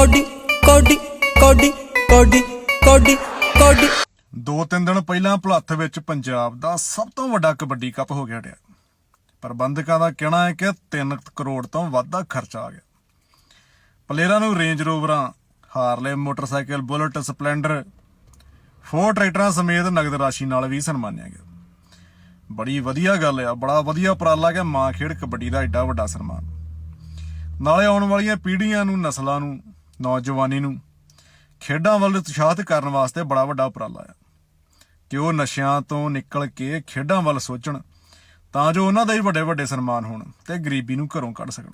Cody ਕੋਡੀ ਕੋਡੀ ਕੋਡੀ ਕੋਡੀ ਕੋਡੀ। ਦੋ ਤਿੰਨ ਦਿਨ ਪਹਿਲਾਂ ਭਲੱਥ ਵਿੱਚ ਪੰਜਾਬ ਦਾ ਸਭ ਤੋਂ ਵੱਡਾ ਕਬੱਡੀ ਕੱਪ ਹੋ ਗਿਆ ਡਿਆ ਪ੍ਰਬੰਧਕਾਂ ਦਾ ਕਹਿਣਾ ਹੈ ਕਿ 3 ਕਰੋੜ ਤੋਂ ਵੱਧ ਦਾ ਖਰਚਾ ਆ ਗਿਆ। ਪਲੇਅਰਾਂ ਨੂੰ range ਰੋਵਰਾਂ, Harley motorcycle, bullet, Splendor, four ਟਰੈਕਟਰਾਂ ਸਮੇਤ ਨਗਦ ਰਾਸ਼ੀ ਨਾਲ ਵੀ ਸਨਮਾਨਿਆ ਗਿਆ। ਬੜੀ ਵਧੀਆ ਗੱਲ ਆ, ਬੜਾ ਵਧੀਆ ਉਪਰਾਲਾ ਕਿ ਮਾਂ ਖੇਡ ਕਬੱਡੀ ਦਾ ਐਡਾ ਵੱਡਾ ਸਨਮਾਨ। ਨਾਲੇ ਆਉਣ ਵਾਲੀਆਂ ਪੀੜ੍ਹੀਆਂ ਨੂੰ, ਨਸਲਾਂ ਨੂੰ ਨੌਜਵਾਨੀ ਨੂੰ ਖੇਡਾਂ ਵੱਲ ਉਤਸ਼ਾਹਿਤ ਕਰਨ ਵਾਸਤੇ ਬੜਾ ਵੱਡਾ ਉਪਰਾਲਾ ਆ। ਕਿ ਉਹ ਨਸ਼ਿਆਂ ਤੋਂ ਨਿਕਲ ਕੇ ਖੇਡਾਂ ਵੱਲ ਸੋਚਣ, ਤਾਂ ਜੋ ਉਹਨਾਂ ਦਾ ਹੀ ਵੱਡੇ ਵੱਡੇ ਸਨਮਾਨ ਹੋਣ ਤੇ ਗਰੀਬੀ ਨੂੰ ਘਰੋਂ ਕੱਢ ਸਕਣ।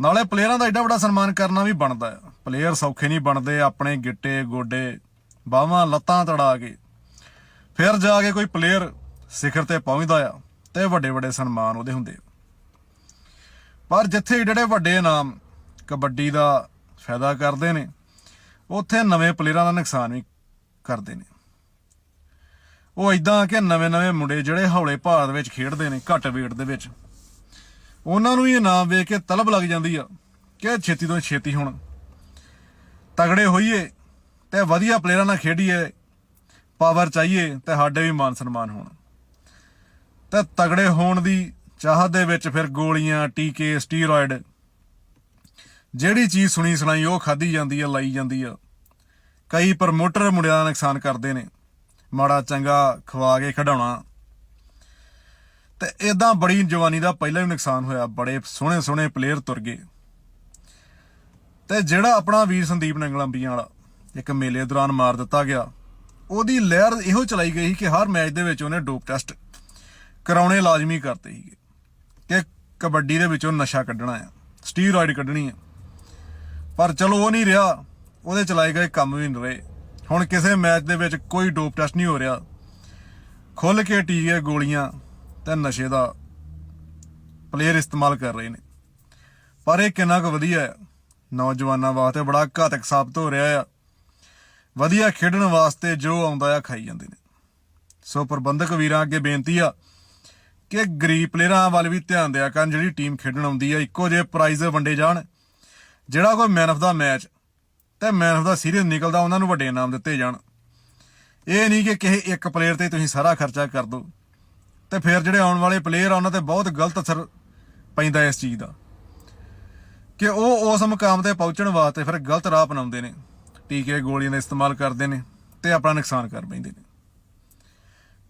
ਨਾਲੇ ਪਲੇਅਰਾਂ ਦਾ ਐਡਾ ਵੱਡਾ ਸਨਮਾਨ ਕਰਨਾ ਵੀ ਬਣਦਾ ਆ। ਪਲੇਅਰ ਸੌਖੇ ਨਹੀਂ ਬਣਦੇ, ਆਪਣੇ ਗਿੱਟੇ, ਗੋਡੇ, ਬਾਹਾਂ, ਲੱਤਾਂ ਤੜਾ ਕੇ। ਫਿਰ ਜਾ ਕੇ ਕੋਈ ਪਲੇਅਰ ਸਿਖਰ ਤੇ ਪਹੁੰਚਦਾ ਆ ਤੇ ਵੱਡੇ ਵੱਡੇ ਸਨਮਾਨ ਉਹਦੇ ਹੁੰਦੇ ਆ। ਪਰ ਜਿੱਥੇ ਜਿਹੜੇ ਵੱਡੇ ਨਾਮ ਕਬੱਡੀ ਦਾ ਫਾਇਦਾ ਕਰਦੇ ਨੇ, ਉੱਥੇ ਨਵੇਂ ਪਲੇਅਰਾਂ ਦਾ ਨੁਕਸਾਨ ਵੀ ਕਰਦੇ ਨੇ। ਉਹ ਇਦਾਂ ਕਿ ਨਵੇਂ-ਨਵੇਂ ਮੁੰਡੇ ਜਿਹੜੇ ਹੌਲੇ ਭਾਰ ਵਿੱਚ ਖੇਡਦੇ ਨੇ, ਘੱਟ weight ਦੇ ਵਿੱਚ, ਉਹਨਾਂ ਨੂੰ ਹੀ ਇਨਾਮ ਵੇਖ ਕੇ ਤਲਬ ਲੱਗ ਜਾਂਦੀ ਆ ਕਿ ਛੇਤੀ ਤੋਂ ਛੇਤੀ ਹੁਣ ਤਗੜੇ ਹੋਈਏ ਤੇ ਵਧੀਆ ਪਲੇਅਰਾਂ ਨਾਲ ਖੇਡੀਏ ਪਾਵਰ ਚਾਹੀਏ ਤੇ ਸਾਡੇ ਵੀ ਮਾਨ ਸਨਮਾਨ ਹੋਣ। ਤੇ ਤਗੜੇ ਹੋਣ ਦੀ ਚਾਹਤ ਦੇ ਵਿੱਚ ਫਿਰ ਗੋਲੀਆਂ, ਟੀਕੇ ਸਟੀਰੋਇਡ ਜਿਹੜੀ ਚੀਜ਼ ਸੁਣੀ ਸੁਣਾਈ ਉਹ ਖਾਧੀ ਜਾਂਦੀ ਆ, ਲਾਈ ਜਾਂਦੀ ਆ। ਕਈ ਪ੍ਰਮੋਟਰ ਮੁੰਡਿਆਂ ਦਾ ਨੁਕਸਾਨ ਕਰਦੇ ਨੇ। ਮਾੜਾ ਚੰਗਾ ਖਵਾ ਕੇ ਖਡਾਉਣਾ। ਤੇ ਇਦਾਂ ਬੜੀ ਜਵਾਨੀ ਦਾ ਪਹਿਲਾਂ ਵੀ ਨੁਕਸਾਨ ਹੋਇਆ। ਬੜੇ ਸੋਹਣੇ ਸੋਹਣੇ ਪਲੇਅਰ ਤੁਰ ਗਏ। ਤੇ ਜਿਹੜਾ ਆਪਣਾ ਵੀਰ ਸੰਦੀਪ ਨੰਗਲੰਬੀਆਂ ਵਾਲਾ ਇੱਕ ਮੇਲੇ ਦੌਰਾਨ ਮਾਰ ਦਿੱਤਾ ਗਿਆ, ਉਹਦੀ ਲਹਿਰ ਇਹੋ ਚਲਾਈ ਗਈ ਸੀ ਕਿ ਹਰ ਮੈਚ ਦੇ ਵਿੱਚ ਉਹਨੇ ਡੋਪ ਟੈਸਟ ਕਰਾਉਣੇ ਲਾਜ਼ਮੀ ਕਰਤੇ ਸੀਗੇ ਕਿ ਕਬੱਡੀ ਦੇ ਵਿੱਚੋਂ ਨਸ਼ਾ ਕੱਢਣਾ ਆ, ਸਟੀਰੋਇਡ ਕੱਢਣੀ ਆ। ਪਰ ਚਲੋ ਉਹ ਨਹੀਂ ਰਿਹਾ। ਉਹਦੇ ਚਲਾਏ ਗਏ ਕੰਮ ਵੀ ਨਹੀਂ ਰਹੇ। ਹੁਣ ਕਿਸੇ ਮੈਚ ਦੇ ਵਿੱਚ ਕੋਈ ਡੋਪ ਟੈਸਟ ਨਹੀਂ ਹੋ ਰਿਹਾ। ਖੁੱਲ ਕੇ ਟੀਕੇ ਗੋਲੀਆਂ ਤੇ ਨਸ਼ੇ ਦਾ ਪਲੇਅਰ ਇਸਤੇਮਾਲ ਕਰ ਰਹੇ ਨੇ। ਪਰ ਇਹ ਕਿੰਨਾ ਕੁ ਵਧੀਆ ਹੈ। ਨੌਜਵਾਨਾਂ ਵਾਸਤੇ ਬੜਾ ਘਾਤਕ ਸਾਬਤ ਹੋ ਰਿਹਾ ਆ। ਵਧੀਆ ਖੇਡਣ ਵਾਸਤੇ ਜੋ ਆਉਂਦਾ ਆ, ਖਾਈ ਜਾਂਦੇ ਨੇ। ਸੋ ਪ੍ਰਬੰਧਕ ਵੀਰਾਂ ਅੱਗੇ ਬੇਨਤੀ ਆ ਕਿ ਗਰੀਬ ਪਲੇਅਰਾਂ ਵੱਲ ਵੀ ਧਿਆਨ ਦਿਆ ਕਰਨ। ਜਿਹੜੀ ਟੀਮ ਖੇਡਣ ਆਉਂਦੀ ਆ, ਇੱਕੋ ਜਿਹੇ ਪ੍ਰਾਈਜ਼ ਵੰਡੇ ਜਾਣ। ਜਿਹੜਾ ਕੋਈ ਮੈਨ ਆਫ ਦਾ ਮੈਚ ਤੇ ਮੈਨ ਆਫ ਦਾ ਸੀਰੀਜ਼ ਨਿਕਲਦਾ, ਉਹਨਾਂ ਨੂੰ ਵੱਡੇ ਇਨਾਮ ਦਿੱਤੇ ਜਾਣ। ਇਹ ਨਹੀਂ ਕਿ ਕਿਸੇ ਇੱਕ ਪਲੇਅਰ ਤੇ ਤੁਸੀਂ ਸਾਰਾ ਖਰਚਾ ਕਰ ਦਿਓ ਤੇ ਫਿਰ ਜਿਹੜੇ ਆਉਣ ਵਾਲੇ ਪਲੇਅਰ ਆ, ਉਹਨਾਂ ਤੇ ਬਹੁਤ ਗਲਤ ਅਸਰ ਪੈਂਦਾ ਇਸ ਚੀਜ਼ ਦਾ। ਕਿ ਉਹ ਉਸ ਮੁਕਾਮ ਤੇ ਪਹੁੰਚਣ ਵਾਸਤੇ ਫਿਰ ਗਲਤ ਰਾਹ ਅਪਣਾਉਂਦੇ ਨੇ। ਟੀਕੇ, ਗੋਲੀਆਂ ਦਾ ਇਸਤੇਮਾਲ ਕਰਦੇ ਨੇ ਤੇ ਆਪਣਾ ਨੁਕਸਾਨ ਕਰ ਪੈਂਦੇ ਨੇ।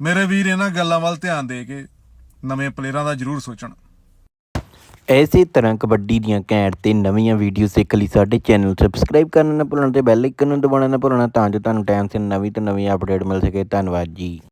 ਮੇਰੇ ਵੀਰ, ਇਹਨਾਂ ਗੱਲਾਂ ਵੱਲ ਧਿਆਨ ਦੇ ਕੇ ਨਵੇਂ ਪਲੇਅਰਾਂ ਦਾ ਜ਼ਰੂਰ ਸੋਚਣ। ਐਸੇ ਤਰ੍ਹਾਂ ਕਬੱਡੀ ਦੀਆਂ ਘੈਂਟ ਤੇ ਨਵੀਆਂ ਵੀਡੀਓਜ਼ ਸਿੱਖ ਲਈ ਸਾਡੇ ਚੈਨਲ ਨੂੰ ਸਬਸਕ੍ਰਾਈਬ ਕਰਨਾ ਨਾ ਭੁੱਲਣਾ ਤੇ ਬੈਲ ਆਈਕਨ ਨੂੰ ਦਬਾਉਣਾ ਨਾ ਭੁੱਲਣਾ ਤਾਂ ਜੋ ਤੁਹਾਨੂੰ ਟਾਈਮ ਸਿਰ ਨਵੀਂ ਤੋਂ ਨਵੀਂ ਅਪਡੇਟ ਮਿਲ ਸਕੇ। ਧੰਨਵਾਦ ਜੀ।